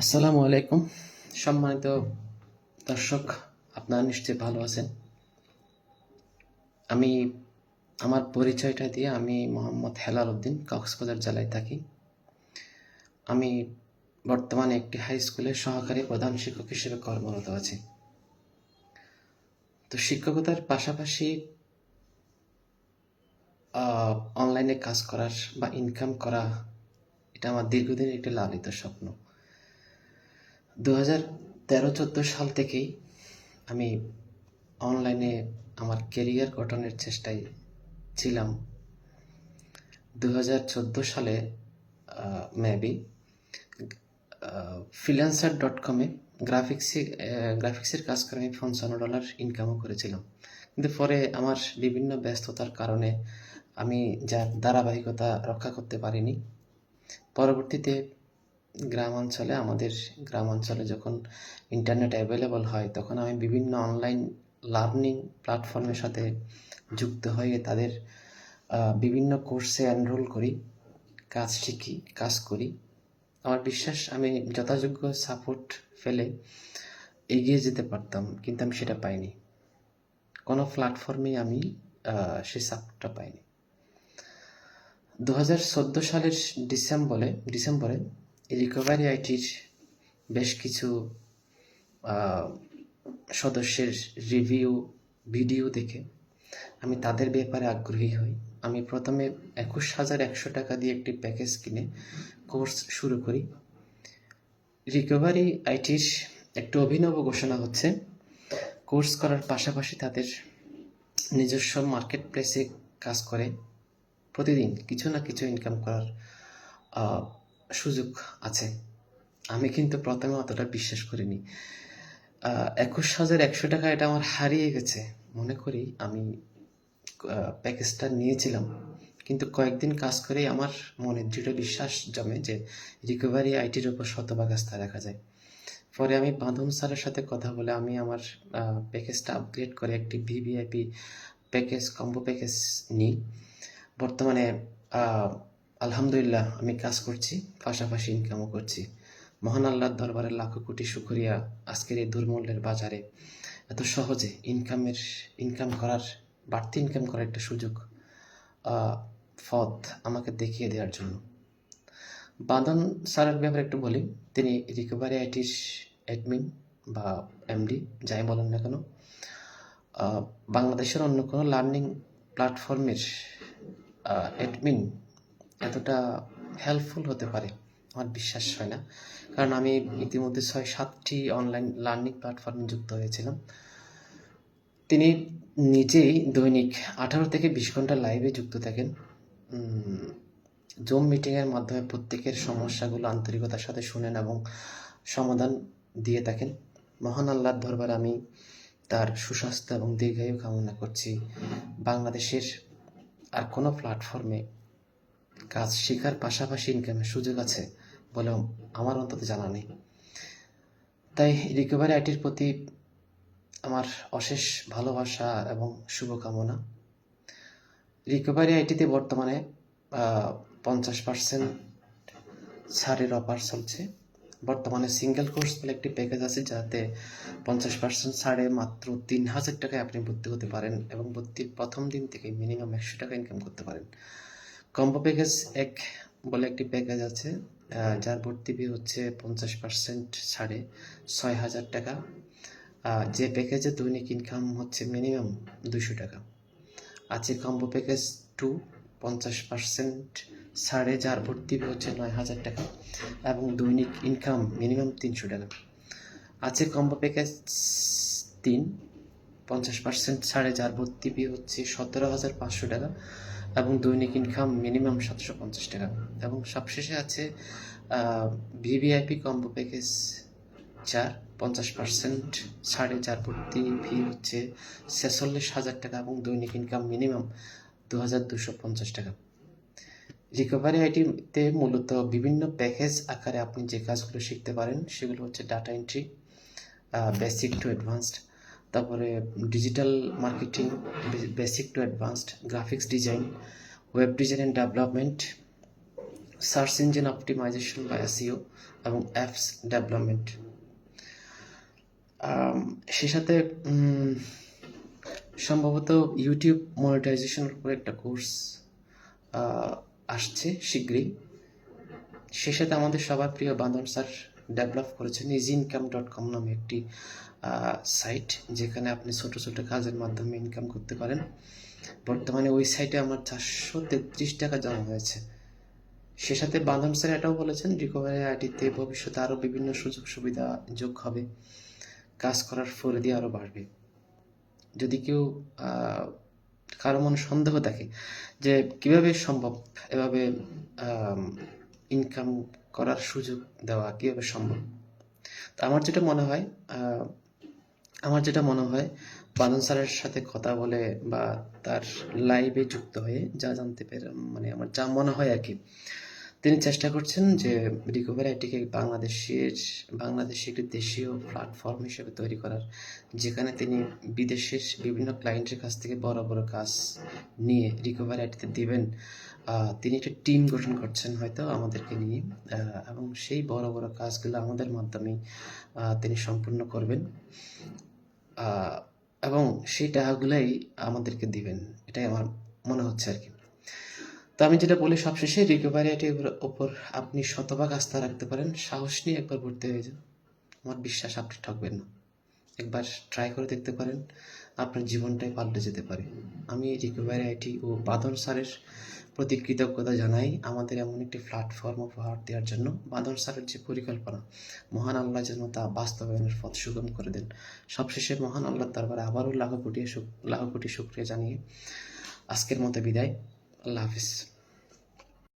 আসসালামু আলাইকুম। সম্মানিত দর্শক, আপনারা নিশ্চয়ই ভালো আছেন। আমি, আমার পরিচয়টা দিয়ে আমি মোহাম্মদ হেলাল উদ্দিন, কক্সবাজার জেলায় থাকি। আমি বর্তমানে একটি হাই স্কুলের সহকারী প্রধান শিক্ষক হিসেবে কর্মরত আছি। তো শিক্ষকতার পাশাপাশি অনলাইনে কাজ করার বা ইনকাম করা, এটা আমার দীর্ঘদিনের একটি লালিত স্বপ্ন। দু হাজার তেরো চোদ্দ সাল থেকেই আমি অনলাইনে আমার কেরিয়ার গঠনের চেষ্টায় ছিলাম। দু হাজার চোদ্দ সালে মেবি ফ্রিল্যান্সার ডট কমে গ্রাফিক্সে গ্রাফিক্সের কাজ করে আমি পঞ্চান্ন ডলার ইনকামও করেছিলাম। কিন্তু পরে আমার বিভিন্ন ব্যস্ততার কারণে আমি যার ধারাবাহিকতা রক্ষা করতে পারিনি। পরবর্তীতে গ্রাম অঞ্চলে আমাদের গ্রাম অঞ্চলে যখন ইন্টারনেট অ্যাভেলেবল হয়, তখন আমি বিভিন্ন অনলাইন লার্নিং প্ল্যাটফর্মের সাথে যুক্ত হয়ে তাদের বিভিন্ন কোর্সে এনরোল করি, কাজ শিখি, কাজ করি। আমার বিশ্বাস, আমি যথাযোগ্য সাপোর্ট ফেলে এগিয়ে যেতে পারতাম, কিন্তু আমি সেটা পাইনি। কোনো প্ল্যাটফর্মে আমি সেই সাপোর্টটা পাইনি। দু হাজার চোদ্দ সালের ডিসেম্বরে ডিসেম্বরে রিকভারি আইটির বেশ কিছু সদস্যের রিভিউ ভিডিও দেখে আমি তাদের ব্যাপারে আগ্রহী হই। আমি প্রথমে একুশ হাজার একশো টাকা দিয়ে একটি প্যাকেজ কিনে কোর্স শুরু করি। রিকভারি আইটির একটি অভিনব ঘোষণা হচ্ছে কোর্স করার পাশাপাশি তাদের নিজস্ব মার্কেট প্লেসে কাজ করে। প্রতিদিন কিছু না কিছু ইনকাম করার সুযোগ আছে। আমি কিন্তু প্রথমে অতটা বিশ্বাস করিনি। একুশ হাজার একশো টাকা এটা আমার হারিয়ে গেছে। মনে করি আমি প্যাকেজটা নিয়েছিলাম। কিন্তু কয়েকদিন কাজ করেই আমার মনে দৃঢ় বিশ্বাস জমে যে রিকভারি আইটির উপর শতভাগ আস্থা রাখা যায়। পরে আমি বাঁধন স্যারের সাথে কথা বলে আমি আমার প্যাকেজটা আপগ্রেড করে একটি ভিভিআইপি প্যাকেজ কম্বো প্যাকেজ নিই। বর্তমানে আলহামদুলিল্লাহ, আমি কাজ করছি, পাশাপাশি ইনকামও করছি। মহান আল্লাহর দরবারে লাখো কোটি শুকরিয়া আজকের এই দুর্মূল্যের বাজারে। এত সহজে ইনকামের ইনকাম করার, বাড়তি ইনকাম করার একটা সুযোগ পথ আমাকে দেখিয়ে দেওয়ার জন্য। বাঁধন স্যারের ব্যাপারে একটু বলি। তিনি রিকভারি আইটির অ্যাডমিন বা এমডি যাই বলেন না কেন বাংলাদেশের অন্য কোনো লার্নিং প্ল্যাটফর্মের অ্যাডমিন এতটা হেল্পফুল হতে পারে, আমার বিশ্বাস হয় না। কারণ আমি ইতিমধ্যে ছয়, সাতটি অনলাইন লার্নিং প্ল্যাটফর্মে যুক্ত হয়েছিলাম। তিনি নিজেই দৈনিক আঠারো থেকে বিশ ঘণ্টা লাইভে যুক্ত থাকেন। জুম মিটিংয়ের মাধ্যমে প্রত্যেকের সমস্যাগুলো আন্তরিকতার সাথে শুনেন এবং সমাধান দিয়ে থাকেন। মহান আল্লাহর দরবার আমি তার সুস্বাস্থ্য এবং দীর্ঘায়ু কামনা করছি। বাংলাদেশের আর কোনো প্ল্যাটফর্মে কাজ শেখার পাশাপাশি ইনকামের সুযোগ আছে বলে আমার অন্তত জানা নেই। তাই রিকভারি আইটির প্রতি আমার অশেষ ভালোবাসা এবং শুভকামনা। রিকভারি আইটিতে বর্তমানে পঞ্চাশ পার্সেন্ট ছাড়ের অফার চলছে। বর্তমানে সিঙ্গেল কোর্স বলে একটি প্যাকেজ আছে যাতে পঞ্চাশ পার্সেন্ট ছাড়ে মাত্র তিন হাজার টাকায় আপনি ভর্তি হতে পারেন এবং ভর্তির প্রথম দিন থেকে মিনিমাম একশো টাকা ইনকাম করতে পারেন। কম্বো প্যাকেজ এক বলে একটি প্যাকেজ আছে যার ভর্তি ফি হচ্ছে পঞ্চাশ পার্সেন্ট ছাড়ে ছয় হাজার টাকা। যে প্যাকেজে দৈনিক ইনকাম হচ্ছে মিনিমাম দুশো টাকা। আছে কম্বো প্যাকেজ টু পঞ্চাশ পার্সেন্ট ছাড়ে, যার ভর্তি ফি হচ্ছে নয় হাজার টাকা এবং দৈনিক ইনকাম মিনিমাম তিনশো টাকা। আছে কম্বো প্যাকেজ তিন, পঞ্চাশ পার্সেন্ট ছাড়ে, যার ভর্তি ফি হচ্ছে সতেরো হাজার পাঁচশো টাকা। এবং দৈনিক ইনকাম মিনিমাম সাতশো পঞ্চাশ টাকা। এবং সবশেষে আছে ভিভিআইপি কম্বো প্যাকেজ চার পঞ্চাশ পার্সেন্ট, সাড়ে চার ভর্তি ফি হচ্ছে ছেচল্লিশ হাজার টাকা এবং দৈনিক ইনকাম মিনিমাম দু হাজার দুশো পঞ্চাশ টাকা। রিকভারি আইটিতে মূলত বিভিন্ন প্যাকেজ আকারে আপনি যে কাজগুলো শিখতে পারেন সেগুলো হচ্ছে data entry basic to advanced তারপরে digital marketing basic to advanced graphics design web design and development search engine optimisation বা এসইও এবং অ্যাপস ডেভেলপমেন্ট সে সাথে সম্ভবত ইউটিউব মনিটাইজেশনের উপর একটা কোর্স আসছে শীঘ্রই। সে সাথে আমাদের সবার প্রিয় বান্ধব স্যার ডেভেলপ করেছেন ইজি ইনকাম ডট কম নামে একটি সাইট যেখানে আপনি ছোট ছোট কাজের মাধ্যমে ইনকাম করতে পারেন। বর্তমানে ওই সাইটে আমার চারশো তেত্রিশ টাকা জমা হয়েছে। সে সাথে বান্ধব স্যার এটাও বলেছেন রিকভারি আইডিতে ভবিষ্যতে আরও বিভিন্ন সুযোগ সুবিধা যোগ হবে। কাজ করার ফলে দিয়ে আরও বাড়বে। যদি কেউ কারও মনে সন্দেহ থাকে যে কীভাবে সম্ভব এভাবে ইনকাম করার সুযোগ দেওয়া, কীভাবে সম্ভব? তো আমার যেটা মনে হয় আমার যেটা মনে হয় বাদন স্যারের সাথে কথা বলে বা তার লাইভে যুক্ত হয়ে যা জানতে পেরে মানে আমার যা মনে হয় আর কি, তিনি চেষ্টা করছেন যে রিকভারি আইটিকে বাংলাদেশের, বাংলাদেশে একটি দেশীয় প্ল্যাটফর্ম হিসেবে তৈরি করার, যেখানে তিনি বিদেশের বিভিন্ন ক্লায়েন্টের কাছ থেকে বড় বড় কাজ নিয়ে রিকভারি আইটিতে দিবেন। তিনি একটা টিম গঠন করছেন হয়তো আমাদেরকে নিয়ে এবং সেই বড় বড় কাজগুলো আমাদের মাধ্যমেই তিনি সম্পূর্ণ করবেন। এবং সেই টাকাগুলাই আমাদেরকে দিবেন। এটাই আমার মনে হচ্ছে আর কি। তো আমি যেটা বলি সবশেষে রিকভারি আইটির ওপর আপনি শতভাগ আস্থা রাখতে পারেন। সাহস নিয়ে একবার ভর্তি হয়ে যান। আমার বিশ্বাস, আপনি ঠকবেন না। একবার ট্রাই করে দেখতে পারেন, আপনার জীবনটাই পাল্টে যেতে পারে। আমি রিকভারি আইটি ও বাদন স্যারের প্রতি কৃতজ্ঞতা জানাই আমাদের এমন একটি প্ল্যাটফর্ম উপহার দেওয়ার জন্য। বাদল স্যারের যে পরিকল্পনা, মহান আল্লাহ যেন তা বাস্তবায়নের পথ সুগম করে দেন। সবশেষে মহান আল্লাহ দরবারে আবারও লাখো কোটি শুক- লাখো শুক্রিয়া জানিয়ে আজকের মতো বিদায়। আল্লাহ হাফিজ।